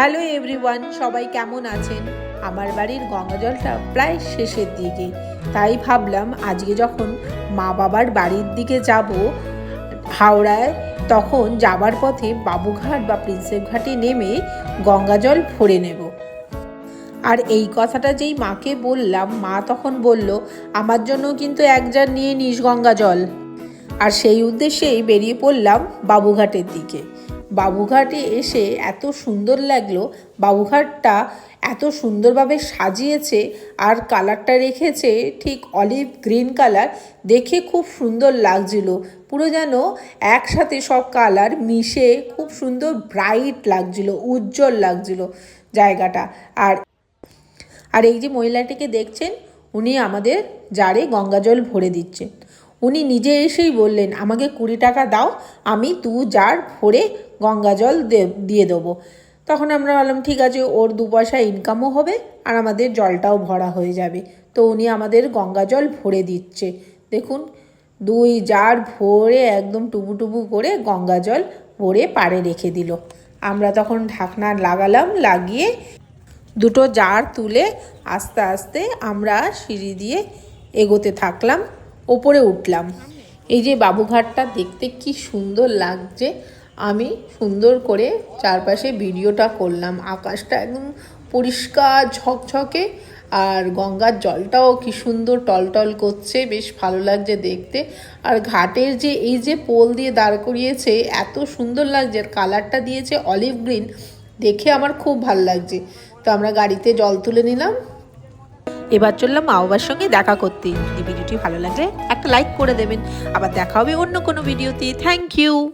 Hello everyone, সবাই কেমন আছেন? আমার বাড়ির গঙ্গা জলটা প্রায় শেষের দিকে। তাই ভাবলাম আজকে যখন মা বাবার বাড়ির দিকে যাব হাওড়ায়, তখন যাবার পথে বাবুঘাট বা প্রিন্সেপ ঘাটে নেমে গঙ্গা জল ভরে নেব। আর এই কথাটা যেই মাকে বললাম, মা তখন বলল, আমার জন্য কিন্তু এক জার নিয়ে নিস গঙ্গা জল আর সেই উদ্দেশ্যেই বেরিয়ে পড়লাম বাবুঘাটের দিকে। বাবুঘাটে এসে এত সুন্দর লাগল। বাবুঘাটটা এত সুন্দরভাবে সাজিয়েছে আর কালারটা রেখেছে ঠিক অলিভ গ্রিন কালার। দেখে খুব সুন্দর লাগছিল। পুরো যেন একসাথে সব কালার মিশে খুব সুন্দর ব্রাইট লাগছিল, উজ্জ্বল লাগছিল জায়গাটা। আর আর এই যে মহিলাটিকে দেখছেন, উনি আমাদের জারে গঙ্গা জল ভরে দিচ্ছেন। উনি নিজে এসেই বললেন, আমাকে কুড়ি টাকা দাও, আমি দু জার ভরে গঙ্গা জল দিয়ে দেবো। তখন আমরা বললাম ঠিক আছে, ওর দু পয়সা ইনকামও হবে আর আমাদের জলটাও ভরা হয়ে যাবে। তো উনি আমাদের গঙ্গা জল ভরে দিচ্ছে। দেখুন, দুই জার ভরে একদম টুবু টুবু করে গঙ্গা জল ভরে পাড়ে রেখে দিল। আমরা তখন ঢাকনা লাগালাম, লাগিয়ে দুটো জার তুলে আস্তে আস্তে আমরা সিঁড়ি দিয়ে এগোতে থাকলাম। ওপরে উঠলাম। এই যে বাবুঘাটটা দেখতে কি সুন্দর লাগছে। আমি সুন্দর করে চারপাশে ভিডিওটা করলাম। আকাশটা একদম পরিষ্কার ঝকঝকে আর গঙ্গার জলটাও কি সুন্দর টলটল করছে। বেশ ভালো লাগছে দেখতে। আর ঘাটের যে এই যে পোল দিয়ে দাঁড় করিয়েছে, এত সুন্দর লাগছে। আর কালারটা দিয়েছে অলিভ গ্রিন। দেখে আমার খুব ভালো লাগছে। তো আমরা গাড়িতে জল তুলে নিলাম। এবার চললাম মা বাবার সঙ্গে দেখা করতে। এই ভিডিওটি ভালো লাগলে একটা লাইক করে দেবেন। আবার দেখা হবে অন্য কোনো ভিডিওতে। Thank you